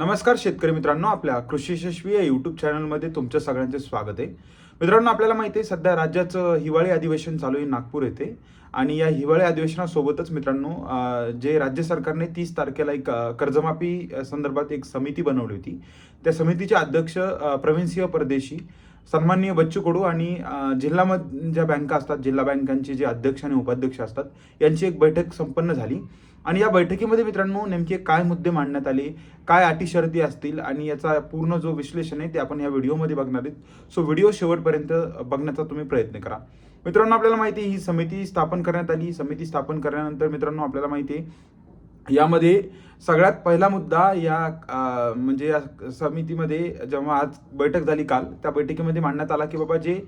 नमस्कार शेतकरी मित्रांनो आपल्या कृषी यशस्वी या यूट्यूब चॅनलमध्ये तुमचं सगळ्यांचे स्वागत आहे. मित्रांनो आपल्याला माहिती आहे सध्या राज्याचं हिवाळी अधिवेशन चालू आहे नागपूर येथे. आणि या हिवाळी अधिवेशनासोबतच मित्रांनो जे राज्य सरकारने तीस तारखेला एक कर्जमाफी संदर्भात एक समिती बनवली होती. त्या समितीचे अध्यक्ष प्रवीण प्रवीणसिंह परदेशी सन्माननीय बच्चू कडू आणि जिल्हा जिल्हामध्ये ज्या बँका असतात जिल्हा बँकांचे जे अध्यक्ष आणि उपाध्यक्ष असतात यांची एक बैठक संपन्न झाली. आणि या बैठकीमध्ये मित्रांनो नेमके काय मुद्दे मांडण्यात आले काय अटी शर्ती असतील आणि याचा पूर्ण जो विश्लेषण आहे ते आपण या व्हिडिओमध्ये बघणार आहेत. सो व्हिडिओ शेवटपर्यंत बघण्याचा तुम्ही प्रयत्न करा. मित्रांनो आपल्याला माहिती आहे ही समिती स्थापन करण्यात आली. समिती स्थापन करण्यानंतर मित्रांनो आपल्याला माहिती आहे यामध्ये सगळ्यात पहिला मुद्दा या म्हणजे या समितीमध्ये जेव्हा आज बैठक झाली काल त्या बैठकीमध्ये मांडण्यात आला की बाबा जे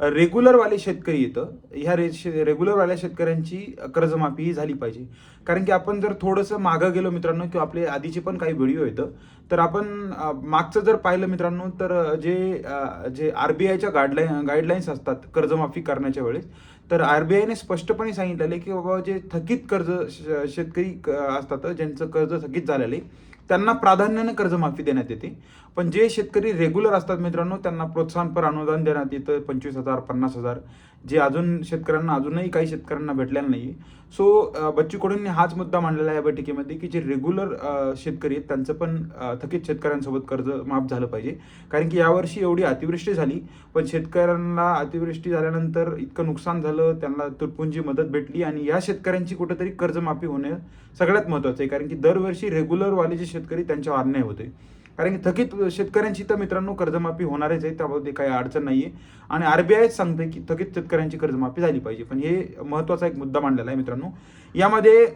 रेग्युलरवाले शेतकरी येतं. ह्या रे रेग्युलरवाल्या शेतकऱ्यांची कर्जमाफी ही झाली पाहिजे. कारण की आपण जर थोडंसं मागं गेलो मित्रांनो किंवा आपले आधीचे पण काही व्हिडिओ येतं तर आपण मागचं जर पाहिलं मित्रांनो तर जे जे आर बी आयच्या गाईडलाईन गाईडलाईन्स असतात कर्जमाफी करण्याच्या वेळेस तर आर बी आयने स्पष्टपणे सांगितलेलं आहे की बाबा जे थकीत कर्ज श- शेतकरी क- असतात ज्यांचं कर्ज थकीत झालेलं आहे त्यांना प्राधान्याने कर्जमाफी देण्यात येते. पण जे शेतकरी रेग्युलर असतात मित्रांनो त्यांना प्रोत्साहनपर अनुदान देण्यात येतं पंचवीस हजार पन्नास हजार. जे अजून शेतकऱ्यांना अजूनही काही शेतकऱ्यांना भेटलेलं नाही. सो बच्चू कडूंनी हाच मुद्दा मांडलेला आहे या बैठकीमध्ये की जे रेग्युलर शेतकरी आहेत त्यांचं पण थकीत शेतकऱ्यांसोबत कर्ज माफ झालं पाहिजे. कारण की यावर्षी एवढी अतिवृष्टी झाली पण शेतकऱ्यांना अतिवृष्टी झाल्यानंतर इतकं नुकसान झालं त्यांना तुटपुंजी मदत भेटली आणि या शेतकऱ्यांची कुठेतरी कर्जमाफी होणे सगळ्यात महत्त्वाचं आहे. कारण की दरवर्षी रेग्युलरवाले जे शेतकरी त्यांच्यावर अन्याय होते कारण की थकीत शेतकऱ्यांची तर मित्रांनो कर्जमाफी होणारच आहे त्यामध्ये काही अडचण नाही आहे आणि आर बी आयच सांगते की थकीत शेतकऱ्यांची कर्जमाफी झाली पाहिजे. पण हे महत्त्वाचा एक मुद्दा मांडलेला आहे मित्रांनो. यामध्ये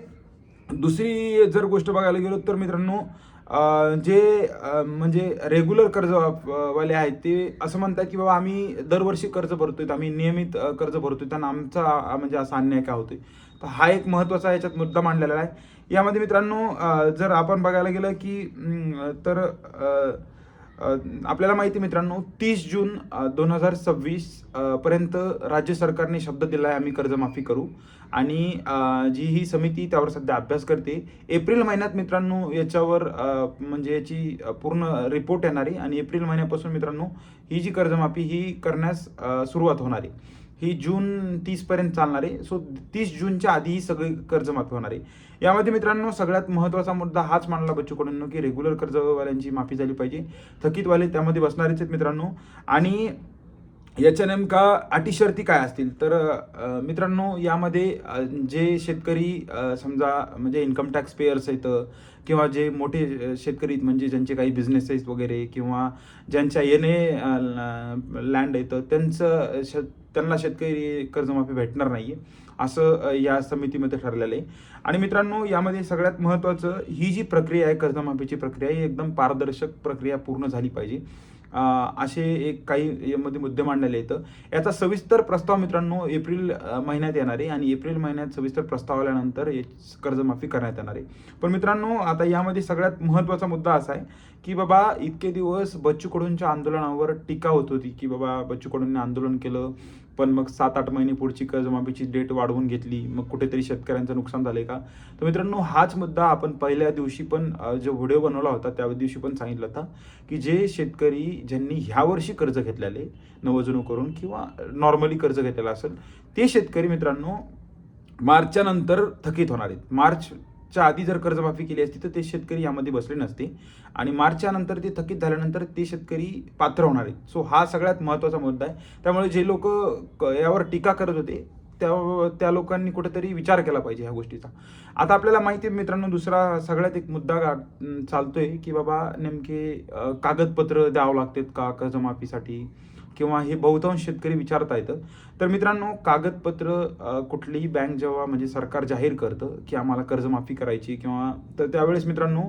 दुसरी जर गोष्ट बघायला गेलो तर मित्रांनो जे म्हणजे रेग्युलर कर्ज वाले आहेत ते असं म्हणतात की बाबा आम्ही दरवर्षी कर्ज भरतोय आम्ही नियमित कर्ज भरतोय. त्यांना आमचा म्हणजे असा अन्याय काय होतोय? तर हा एक महत्त्वाचा याच्यात मुद्दा मांडलेला आहे. यामध्ये मित्रांनो जर आपण बघायला गेलं की तर आपल्याला माहिती आहे मित्रांनो तीस जून दोन हजार सव्वीस पर्यंत राज्य सरकारने शब्द दिला आहे आम्ही कर्जमाफी करू. आणि जी ही समिती त्यावर सध्या अभ्यास करते एप्रिल महिन्यात मित्रांनो याच्यावर म्हणजे याची पूर्ण रिपोर्ट येणार आहे आणि एप्रिल महिन्यापासून मित्रांनो ही जी कर्जमाफी ही करण्यास सुरुवात होणार. आहे ही जून तीसपर्यंत चालणार. आहे सो तीस जूनच्या आधी ही सगळी कर्जमाफी होणार आहे. यामध्ये मित्रांनो सगळ्यात महत्त्वाचा मुद्दा हाच मांडला बच्चूकडून की रेग्युलर कर्जवाल्यांची माफी झाली पाहिजे. थकीतवाले त्यामध्ये बसणारेच आहेत मित्रांनो. आणि याच्या नेमका अटी शर्ती काय असतील? तर मित्रांनो यामध्ये जे शेतकरी समजा म्हणजे इन्कम टॅक्स पेयर्स आहेत किंवा जे मोठे शेतकरी म्हणजे ज्यांचे काही बिझनेसेस वगैरे किंवा ज्यांच्या येणे लँड येतं त्यांचं श त्यांना शेतकरी कर्जमाफी भेटणार नाही आहे असं या समितीमध्ये ठरलेलं आहे. आणि मित्रांनो यामध्ये सगळ्यात महत्त्वाचं ही जी प्रक्रिया आहे कर्जमाफीची प्रक्रिया ही एकदम पारदर्शक प्रक्रिया पूर्ण झाली पाहिजे. असे एक काही यामध्ये मुद्दे मांडलेले आहेत. याचा सविस्तर प्रस्ताव मित्रांनो एप्रिल महिन्यात येणार आहे आणि एप्रिल महिन्यात सविस्तर प्रस्ताव आल्यानंतर कर्जमाफी करण्यात येणार आहे. पण मित्रांनो आता यामध्ये सगळ्यात महत्त्वाचा मुद्दा असा आहे की बाबा इतके दिवस बच्चू कडूंच्या आंदोलनावर टीका होत होती की बाबा बच्चू कडूंनी आंदोलन केलं पण मग सात आठ महिने पुढची कर्जमाफीची डेट वाढवून घेतली. मग कुठेतरी शेतकऱ्यांचं नुकसान झालंय का? तर मित्रांनो हाच मुद्दा आपण पहिल्या दिवशी पण जो व्हिडिओ बनवला होता त्या दिवशी पण सांगितलं होता की जे शेतकरी ज्यांनी ह्या वर्षी कर्ज घेतलेले नवजणू करून किंवा नॉर्मली कर्ज घेतलेलं असेल ते शेतकरी मित्रांनो मार्चच्या नंतर थकीत होणार आहेत. मार्च च्या आधी जर कर्जमाफी केली असती तर ते शेतकरी यामध्ये बसले नसते. आणि मार्चच्या नंतर ते थकीत झाल्यानंतर ते शेतकरी पात्र होणार आहेत. सो हा सगळ्यात महत्त्वाचा मुद्दा आहे. त्यामुळे जे लोक यावर टीका करत होते त्या त्या लोकांनी कुठेतरी विचार केला पाहिजे ह्या गोष्टीचा. आता आपल्याला माहिती आहे मित्रांनो दुसरा सगळ्यात एक मुद्दा चालतोय की बाबा नेमके कागदपत्र द्यावं लागतात का कर्जमाफीसाठी? किंवा हे बहुतांश शेतकरी विचारता येतं. तर मित्रांनो कागदपत्र कुठलीही बँक जेव्हा म्हणजे सरकार जाहीर करतं की आम्हाला कर्जमाफी करायची किंवा तर त्यावेळेस मित्रांनो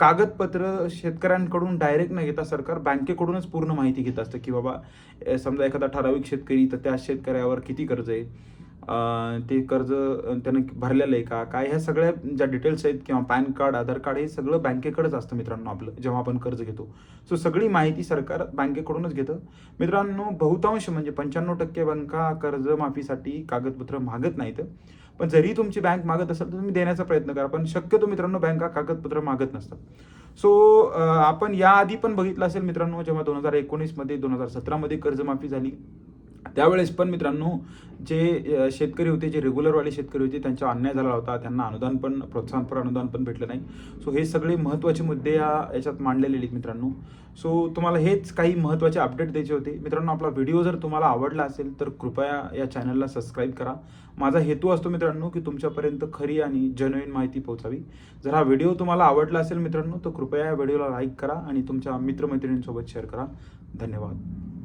कागदपत्र शेतकऱ्यांकडून डायरेक्ट न घेता सरकार बँकेकडूनच पूर्ण माहिती घेत असतं की बाबा समजा एखादा ठराविक शेतकरी तर त्या शेतकऱ्यावर किती कर्ज आहे? ते कर्ज त्यानं भरलेलं आहे का? काय ह्या सगळ्या ज्या डिटेल्स आहेत किंवा पॅन कार्ड आधार कार्ड हे सगळं बँकेकडेच असतं मित्रांनो आपलं जेव्हा आपण कर्ज घेतो. सो सगळी माहिती सरकार बँकेकडूनच घेतं. मित्रांनो बहुतांश म्हणजे पंच्याण्णव टक्के बँका कर्जमाफीसाठी कागदपत्र मागत नाहीत. पण जरी तुमची बँक मागत असेल तर तुम्ही देण्याचा प्रयत्न करा. पण शक्यतो मित्रांनो बँका कागदपत्र मागत नसतात. सो आपण याआधी पण बघितलं असेल मित्रांनो जेव्हा दोन हजार एकोणीसमध्ये दोन हजार सतरामध्ये कर्जमाफी झाली. त्यावेळेस पण मित्रांनो जे शेतकरी होते जे रेग्युलरवाले शेतकरी होते त्यांचा अन्याय झाला होता त्यांना अनुदान पण प्रोत्साहनपर अनुदान पण भेटलं नाही. सो हे सगळे महत्त्वाचे मुद्दे या याच्यात मांडलेले आहेत मित्रांनो. सो तुम्हाला हेच काही महत्त्वाचे अपडेट द्यायचे होते. मित्रांनो आपला व्हिडिओ जर तुम्हाला आवडला असेल तर कृपया या चॅनलला सबस्क्राईब करा. माझा हेतू असतो मित्रांनो की तुमच्यापर्यंत खरी आणि जनवीन माहिती पोहोचावी. जर हा व्हिडिओ तुम्हाला आवडला असेल मित्रांनो तर कृपया या व्हिडिओला लाईक करा आणि तुमच्या मित्रमैत्रिणींसोबत शेअर करा. धन्यवाद.